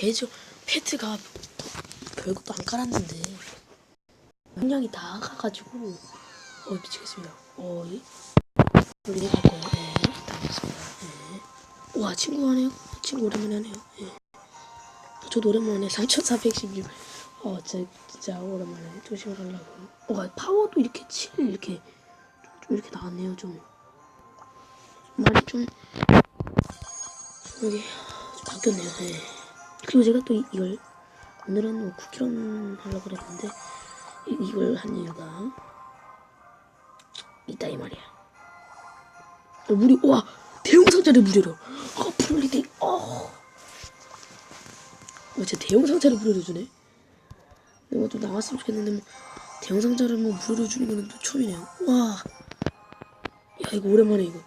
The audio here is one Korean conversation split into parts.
배저 패트가 별것도 안 깔았는데 분량이 다 가가지고 어 미치겠습니다. 어 이. 우리 갈 거예요. 네, 다녀왔습니다. 네. 와 친구 하네요. 친구 오랜만에 하네요. 네. 저도 오랜만에 3,416. 어 진짜 진짜 오랜만에 조심을 하려고. 와 파워도 이렇게 7 이렇게 좀 이렇게 나왔네요 좀. 많이 좀 여기 좀 바뀌었네요. 네. 그리고 제가 또 이, 이걸 오늘은 뭐 쿠키런 하려고 그랬는데 이, 이걸 한 이유가 있다 이 말이야. 어, 무료 와 대형 상자를 무료로. 어 프롤리데이. 어. 어, 진짜 대형 상자를 무료로 주네. 이거 좀 나왔으면 좋겠는데 뭐 대형 상자를 뭐 무료로 주는 거는 또 처음이네요. 와. 야 이거 오랜만에 이거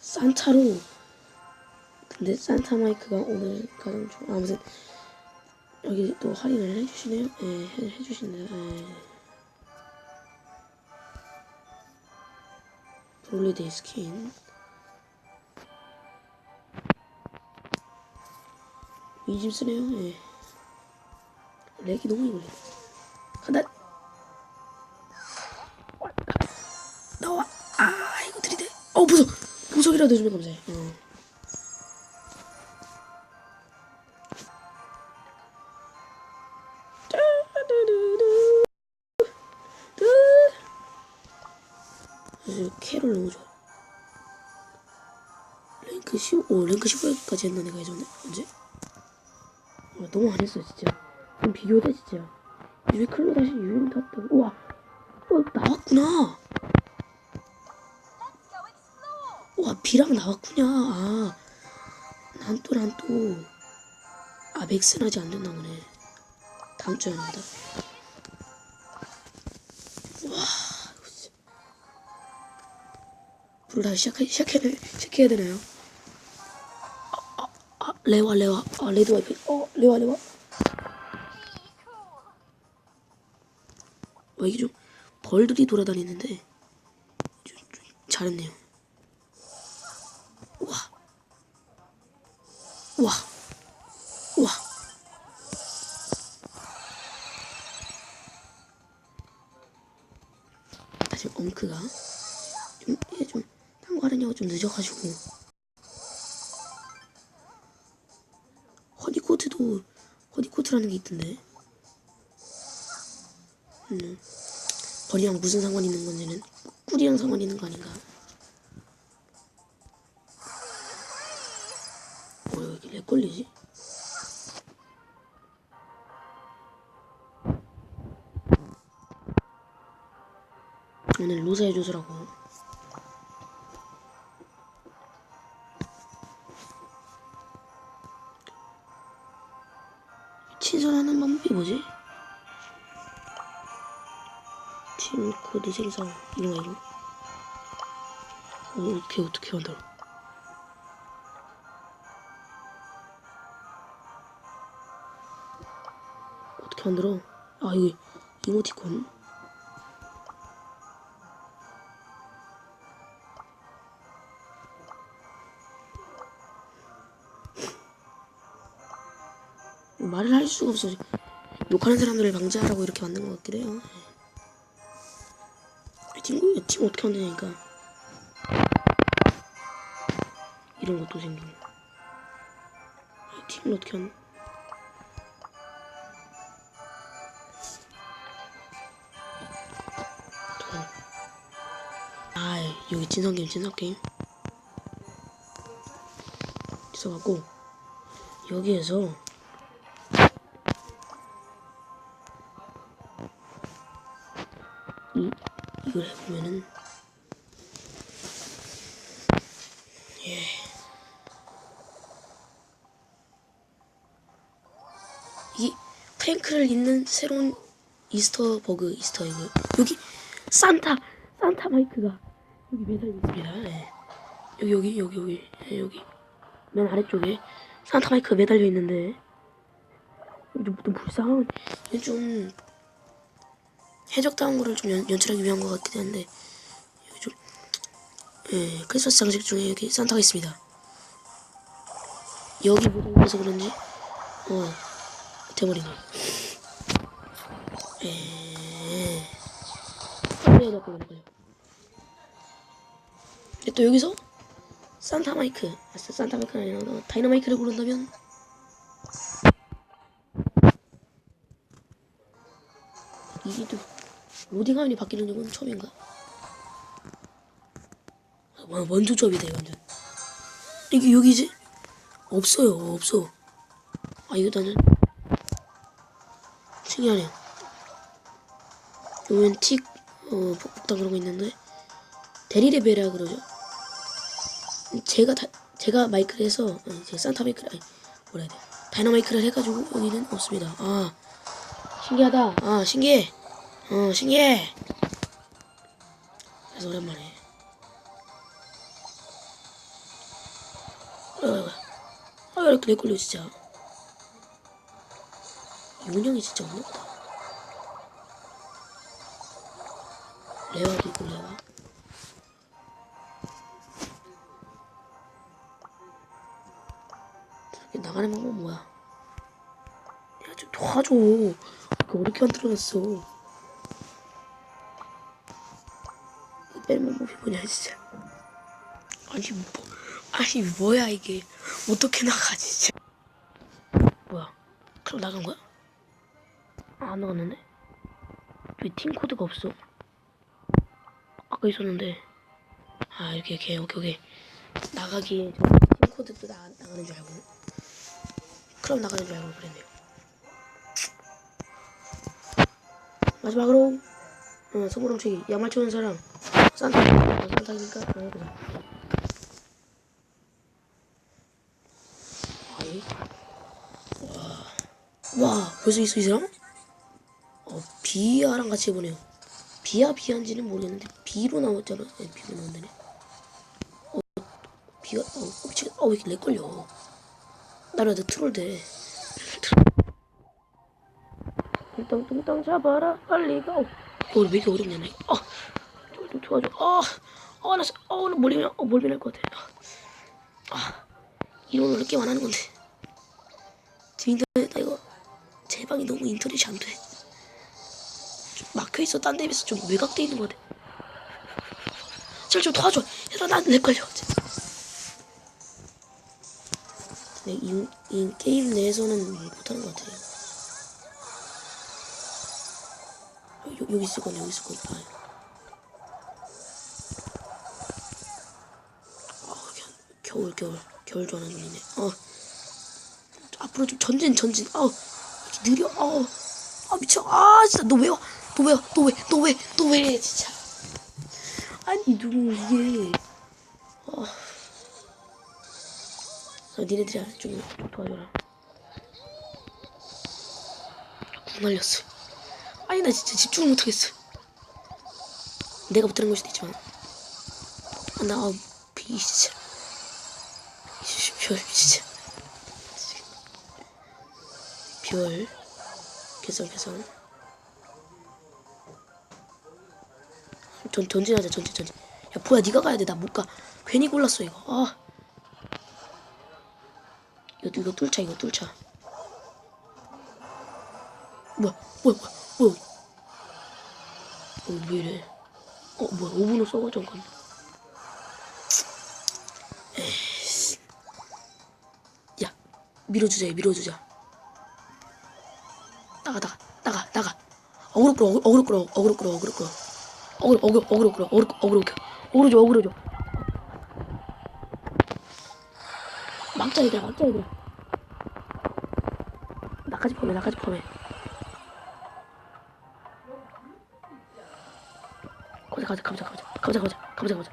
산타로 근데 산타 마이크가 오늘 가장 좋아. 아무튼 여기 또 할인을 해주시네요. 예, 해, 해주시네요. 예. 브롤리데이 스킨. 이집 쓰네요. 예. 렉이 너무 이걸려. 간다. 나와. 아, 이거 들이대. 어, 보석. 보석이라도 해주면 감사해. 어. 그 캐롤 너무 좋아. 랭크 15, 랭크 15까지 했나 내가 예전에 언제? 아, 너무 안 했어 진짜. 그럼 비교돼 진짜. 왜 클로 다시 유인 탔다고? 우와, 어 나왔구나. 와 비랑 나왔구나. 아, 난 또 난 또. 아 맥스는 아직 안 됐나 보네. 다음 주에 합니다. 불 다시 시작해, 시작해야, 시작해야 되나요? 아, 아, 아, 레와, 레와. 아, 레드 와이프. 어, 레와, 레와. 어, 이게 좀 벌들이 돌아다니는데 좀, 좀 잘했네요. 와. 와. 와. 사실 엉크가 좀, 이게 좀, 딴거 하려냐고 좀 늦어가지고. 허니코트도, 허니코트라는 게 있던데. 음, 벌이랑 무슨 상관 있는 건지는, 꿀이랑 상관 있는 거 아닌가. 어, 여기 렉 걸리지? 오늘 로사의 조수라고. 친선하는 방법이 뭐지? 팀 코드 생성 이런 거 이런 거. 어, 어떻게 어떻게 만들어? 어떻게 만들어? 아 이게 이모티콘. 말을 할 수가 없어. 욕하는 사람들을 방지하라고 이렇게 만든 것 같기도 해요. 이 팀, 이팀 어떻게 만드냐니까. 이런 것도 생기고. 이 팀을 어떻게 한, 아, 여기 진성게임, 진성게임. 있어갖고, 여기에서 해보면은 예. 이 프랭크를 잇는 새로운 이스터 버그 이스터 에그 여기 산타 산타 마이크가 여기 매달려 있습니다. 예. 여기 여기 여기 여기 예, 여기. 맨 아래쪽에 산타 마이크가 매달려 있는데. 좀, 좀 불쌍한 좀 해적당한 거를 좀 연, 연출하기 위한 것 같긴 한데 여기 좀 예, 크리스마스 장식 중에 여기 산타가 있습니다. 여기 모델이라서 그런지 어 돼버리네. 에. 빨리 해야 될거 요또 여기서 산타 마이크, 아, 산타 마이크가 아니라 너 다이너마이크를 고른다면 이게 또 로딩 화면이 바뀌는 건 처음인가? 와, 완전 조합이다 완전. 이게 여기지? 없어요, 없어. 아 이거 나는 신기하네. 요면 틱, 어, 복당 그런 거 있는데 대리레벨이라 그러죠. 제가 다, 제가 마이크를 해서 아니, 제가 산타 마이크를 아니 뭐라 해야 돼 다이너마이크를 해가지고 여기는 없습니다. 아 신기하다. 아 신기해. 어 신기해. 그래서 오랜만에. 아, 아 이렇게 내 걸려 진짜. 이 운영이 진짜 없나 보다. 레어도 있고 레어. 나가는 방법 뭐야? 야, 좀 도와줘. 왜 어렵게 만들어놨어? 방법이 뭐냐, 진짜. 아니, 뭐, 아니, 뭐야, 이게. 어떻게 나가, 진짜. 뭐야? 그럼 나간 거야? 아, 안 나갔는데? 왜 팀 코드가 없어? 아까 있었는데. 아, 이렇게, 이렇게, 오케이, 오케이. 나가기, 팀 코드도 나, 나가는 줄 알고. 그럼 나가는 줄 알고 그랬네요. 마지막으로 어, 소보름 치기 양말 치우는 사람 어, 산타니까 어, 해보자. 아이 와, 와 벌써 있어 이 사람? 어 비아랑 같이 해보네요. 비아 비한지는 모르겠는데 비로 나왔잖아. 네, 비로 나온다네. 어 비가 어 미치겠 어왜 이렇게 렉 걸려? 나라도 트롤 돼. 뚱땅뚱땅 잡아라 빨리 가. 어, 왜 이렇게 어렵냐 나. 어, 좀 도와줘. 어, 어, 나, 어, 나 몰리면, 어, 몰리면 할것 같아. 아, 이런 어렵게 안 하는 건데. 지금 인터넷 나 이거 제 방이 너무 인터넷이 안 돼. 좀 막혀 있어. 딴 데 비해서 좀 외곽돼 있는 것 같아. 제발 좀 도와줘. 얘들아 나내 걸려. 네, 이, 이 게임 내에서는 못하는 것 같아요. 여, 여기 있을 거네, 여기 있을 거네. 겨, 겨울, 겨울, 겨울 좋아하는 눈이네. 어, 앞으로 좀 전진, 전진. 아, 이렇게 느려. 아, 아 미쳐. 아, 진짜 너왜 와? 너왜 와? 너 왜? 너 왜? 너 왜? 진짜. 아니 누구 이게? 아. 어, 니네들이 좀 도와줘라. 궁 날렸어. 아니 나 진짜 집중을 못하겠어. 내가 못하는 걸 수도 있지만 아, 나 아, 비 진짜 별 진짜. 별. 개성 개성 전 전진하자 전진 전진. 야 뭐야 네가 가야 돼. 나 못 가. 괜히 골랐어 이거. 아. 이거 이거 뚫자 이거 뚫자. 뭐야 뭐야 뭐야 뭐야. 어, 왜 이래? 어 뭐야 5분을 써가지고 잠깐 에 밀어주자 얘, 밀어주자. 나가 나가 나가 나가. 어그로 끌어 어그로 끌어 어그로 끌어 어그로 끌어. 어그로 어그로 어그로 끌어. 어그로 어그로 끌어 어그로 줘 어그로 줘. 막자 얘들아 막자 얘들아. 나까지 포함해 나까지 포함해. 가자 가자 가보자 가보자 가보자 가보자 가보자 가보자.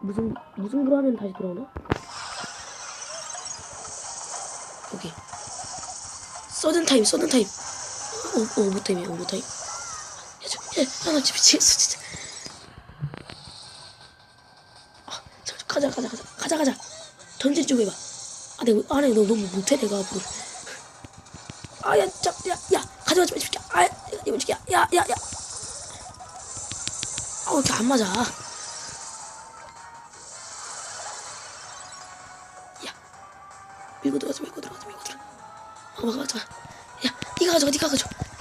무슨 무슨 부로 하면 다시 돌아오나? 오케이. 서든 타임 서든 타임. 오, 오, 오버 타임이야 오버 타임. 야야나 진짜 미치겠어 진짜. 아 잠깐 가자 가자 가자. 가자 가자. 전진 좀 해봐. 아 내가 아내 너 너무 못해 내가 앞으로. 아야 짝야야 가져가지 마 새끼야 아야 이거 새끼야 야야야. 아, 왜 이렇게 안. 어, 맞아.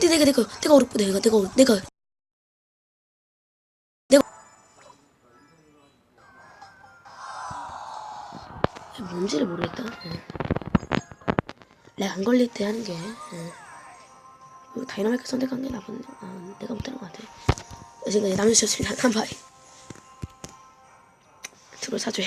내 내가 내가 내가 어렵고 내가 내가 내가 내가 야, 뭔지를 모르겠다. 예. 렉안 걸릴 때 하는 게. 예. 이거 다이나마이크 선택한 게 나쁜. 아, 내가 못하는 것 같아. 지금까지 남주셨습니다. 깜바이. 트롤 사죄.